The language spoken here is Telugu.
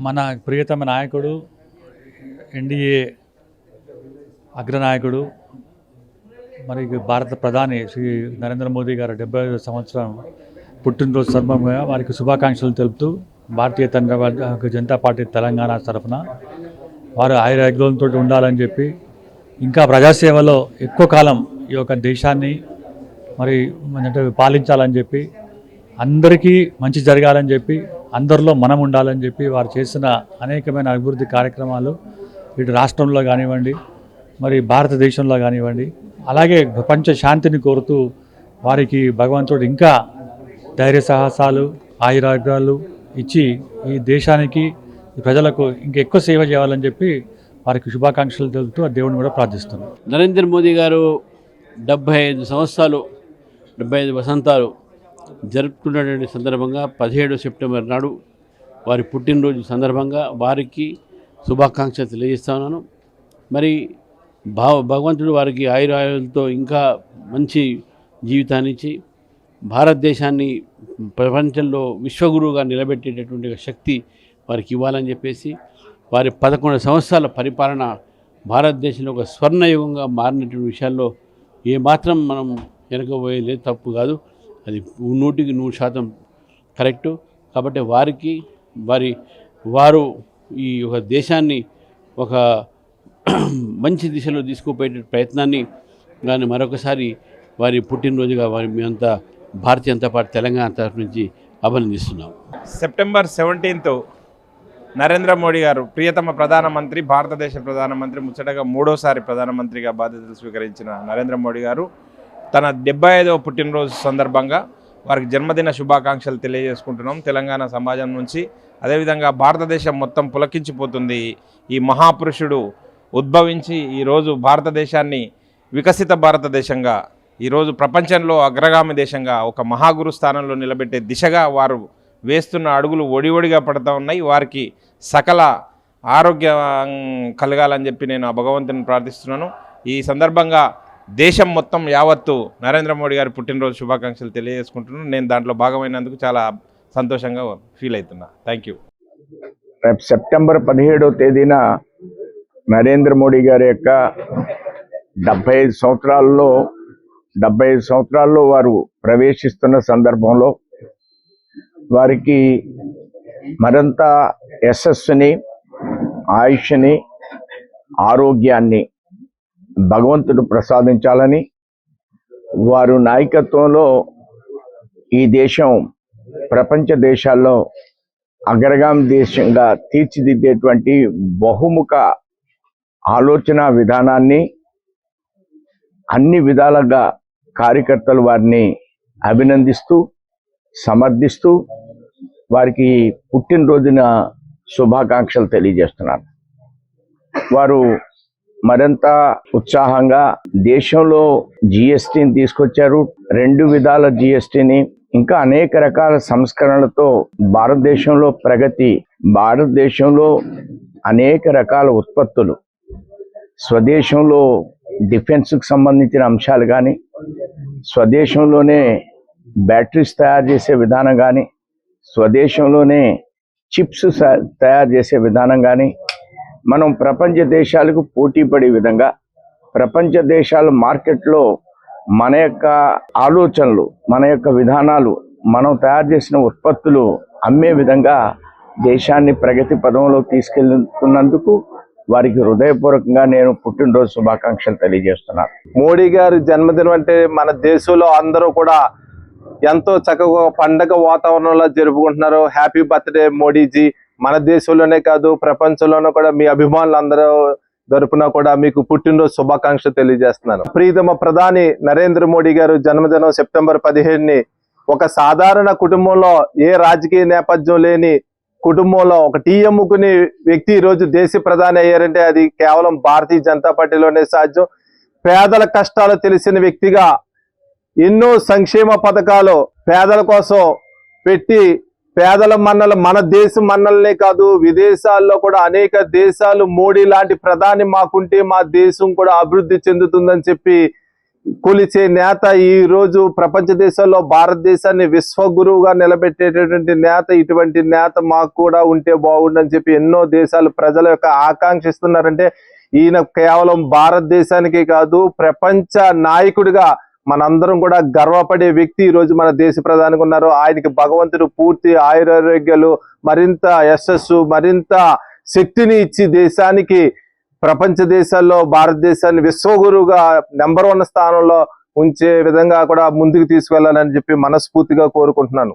మన ప్రియతమ నాయకుడు ఎన్డీఏ అగ్రనాయకుడు మరి భారత ప్రధాని శ్రీ నరేంద్ర మోదీ గారు డెబ్బై ఐదు సంవత్సరం పుట్టినరోజు సందర్భంగా వారికి శుభాకాంక్షలు తెలుపుతూ భారతీయ తండ్రి జనతా పార్టీ తెలంగాణ తరఫున వారు ఆయురాగ్యంతో ఉండాలని చెప్పి ఇంకా ప్రజాసేవలో ఎక్కువ కాలం ఈ యొక్క దేశాన్ని మరి అంటే పాలించాలని చెప్పి అందరికీ మంచి జరగాలని చెప్పి అందరిలో మనం ఉండాలని చెప్పి వారు చేసిన అనేకమైన అభివృద్ధి కార్యక్రమాలు ఇటు రాష్ట్రంలో కానివ్వండి మరి భారతదేశంలో కానివ్వండి అలాగే ప్రపంచ శాంతిని కోరుతూ వారికి భగవంతుడు ఇంకా ధైర్య సాహసాలు ఆయురాగ్యాలు ఇచ్చి ఈ దేశానికి ప్రజలకు ఇంకెక్కువ సేవ చేయాలని చెప్పి వారికి శుభాకాంక్షలు తెలుపుతూ ఆ దేవుని కూడా ప్రార్థిస్తున్నాను నరేంద్ర మోదీ గారు డెబ్భై ఐదు సంవత్సరాలు డెబ్బై ఐదు వసంతాలు జరుపుకున్నటువంటి సందర్భంగా పదిహేడు సెప్టెంబర్ నాడు వారి పుట్టినరోజు సందర్భంగా వారికి శుభాకాంక్షలు తెలియజేస్తా ఉన్నాను. మరి భావ భగవంతుడు వారికి ఆయురాయులతో ఇంకా మంచి జీవితాన్నిచ్చి భారతదేశాన్ని ప్రపంచంలో విశ్వగురువుగా నిలబెట్టేటటువంటి శక్తి వారికి ఇవ్వాలని చెప్పేసి వారి పదకొండు సంవత్సరాల పరిపాలన భారతదేశంలో ఒక స్వర్ణయుగంగా మారినటువంటి విషయాల్లో ఏమాత్రం మనం వెనకపోయేది తప్పు కాదు. అది నూటికి నూరు శాతం కరెక్టు. కాబట్టి వారికి వారి వారు ఈ ఒక దేశాన్ని ఒక మంచి దిశలో తీసుకుపోయే ప్రయత్నాన్ని కానీ మరొకసారి వారి పుట్టినరోజుగా వారి మేమంతా భారతీయ జనతా పార్టీ తెలంగాణ తరఫు నుంచి అభినందిస్తున్నాం. సెప్టెంబర్ సెవెంటీన్త్ నరేంద్ర మోడీ గారు ప్రియతమ ప్రధానమంత్రి భారతదేశ ప్రధానమంత్రి ముచ్చటగా మూడోసారి ప్రధానమంత్రిగా బాధ్యతలు స్వీకరించిన నరేంద్ర మోడీ గారు తన డెబ్బై ఐదవ పుట్టినరోజు సందర్భంగా వారికి జన్మదిన శుభాకాంక్షలు తెలియజేసుకుంటున్నాం. తెలంగాణ సమాజం నుంచి అదేవిధంగా భారతదేశం మొత్తం పులకించిపోతుంది. ఈ మహాపురుషుడు ఉద్భవించి ఈరోజు భారతదేశాన్ని వికసిత భారతదేశంగా ఈరోజు ప్రపంచంలో అగ్రగామి దేశంగా ఒక మహాగురు స్థానంలో నిలబెట్టే దిశగా వారు వేస్తున్న అడుగులు ఒడి ఒడిగా పడుతూ ఉన్నాయి. వారికి సకల ఆరోగ్యం కలగాలని చెప్పి నేను ఆ భగవంతుని ప్రార్థిస్తున్నాను. ఈ సందర్భంగా దేశం మొత్తం యావత్తు నరేంద్ర మోడీ గారి పుట్టినరోజు శుభాకాంక్షలు తెలియజేసుకుంటున్నాను. నేను దాంట్లో భాగమైనందుకు చాలా సంతోషంగా ఫీల్ అవుతున్నా. థ్యాంక్ యూ రేపు సెప్టెంబర్ పదిహేడవ తేదీన నరేంద్ర మోడీ గారి యొక్క డెబ్బై ఐదు సంవత్సరాల్లో డెబ్బై ఐదు సంవత్సరాల్లో వారు ప్రవేశిస్తున్న సందర్భంలో వారికి మరింత యశస్సుని ఆయుష్ని ఆరోగ్యాన్ని భగవంతుడు ప్రసాదించాలని వారు నాయకత్వంలో ఈ దేశం ప్రపంచ దేశాల్లో అగ్రగామి దేశంగా తీర్చిదిద్దేటువంటి బహుముఖ ఆలోచన విధానాన్ని అన్ని విధాలుగా కార్యకర్తలు వారిని అభినందిస్తూ సమర్థిస్తూ వారికి పుట్టినరోజున శుభాకాంక్షలు తెలియజేస్తున్నారు వారు మరింత ఉత్సాహంగా దేశంలో జిఎస్టిని తీసుకొచ్చారు. రెండు విధాల జిఎస్టీని ఇంకా అనేక రకాల సంస్కరణలతో భారతదేశంలో ప్రగతి భారతదేశంలో అనేక రకాల ఉత్పత్తులు స్వదేశంలో డిఫెన్స్కి సంబంధించిన అంశాలు కానీ స్వదేశంలోనే బ్యాటరీస్ తయారు చేసే విధానం కానీ స్వదేశంలోనే చిప్స్ తయారు చేసే విధానం కానీ మనం ప్రపంచ దేశాలకు పోటీ పడే విధంగా ప్రపంచ దేశాల మార్కెట్లో మన యొక్క ఆలోచనలు మన యొక్క విధానాలు మనం తయారు చేసిన ఉత్పత్తులు అమ్మే విధంగా దేశాన్ని ప్రగతి పదంలో తీసుకెళ్తున్నందుకు వారికి హృదయపూర్వకంగా నేను పుట్టినరోజు శుభాకాంక్షలు తెలియజేస్తున్నాను. మోడీ గారి జన్మదినం అంటే మన దేశంలో అందరూ కూడా ఎంతో చక్కగా పండగ వాతావరణంలో జరుపుకుంటున్నారు. Happy birthday Modiji. మన దేశంలోనే కాదు ప్రపంచంలోనూ కూడా మీ అభిమానులు అందరూ తరపున కూడా మీకు పుట్టినరోజు శుభాకాంక్షలు తెలియజేస్తున్నాను. ప్రీతమ ప్రధాని నరేంద్ర మోడీ గారు జన్మదినం సెప్టెంబర్ పదిహేడుని ఒక సాధారణ కుటుంబంలో ఏ రాజకీయ నేపథ్యం లేని కుటుంబంలో ఒక టీ అమ్ముకునే వ్యక్తి ఈ రోజు దేశ ప్రధాని అయ్యారంటే అది కేవలం భారతీయ జనతా పార్టీలోనే సాధ్యం. పేదల కష్టాలు తెలిసిన వ్యక్తిగా ఎన్నో సంక్షేమ పథకాలు పేదల కోసం పెట్టి పేదల మన్నలు మన దేశం మన్నలనే కాదు విదేశాల్లో కూడా అనేక దేశాలు మోడీ లాంటి ప్రధాని మాకుంటే మా దేశం కూడా అభివృద్ధి చెందుతుందని చెప్పి కొలిచే నేత ఈ రోజు ప్రపంచ దేశాల్లో భారతదేశాన్ని విశ్వగురువుగా నిలబెట్టేటటువంటి నేత ఇటువంటి నేత మాకు కూడా ఉంటే బాగుండని చెప్పి ఎన్నో దేశాలు ప్రజల యొక్క ఆకాంక్షిస్తున్నారంటే ఈయన కేవలం భారతదేశానికే కాదు ప్రపంచ నాయకుడిగా మనందరం కూడా గర్వపడే వ్యక్తి ఈ రోజు మన దేశ ప్రధానికి ఉన్నారు. ఆయనకి భగవంతుడు పూర్తి ఆయురారోగ్యాలు మరింత యశస్సు మరింత శక్తిని ఇచ్చి దేశానికి ప్రపంచ దేశాల్లో భారతదేశాన్ని విశ్వగురువుగా నెంబర్ వన్ స్థానంలో ఉంచే విధంగా కూడా ముందుకు తీసుకెళ్ళాలని చెప్పి మనస్ఫూర్తిగా కోరుకుంటున్నాను.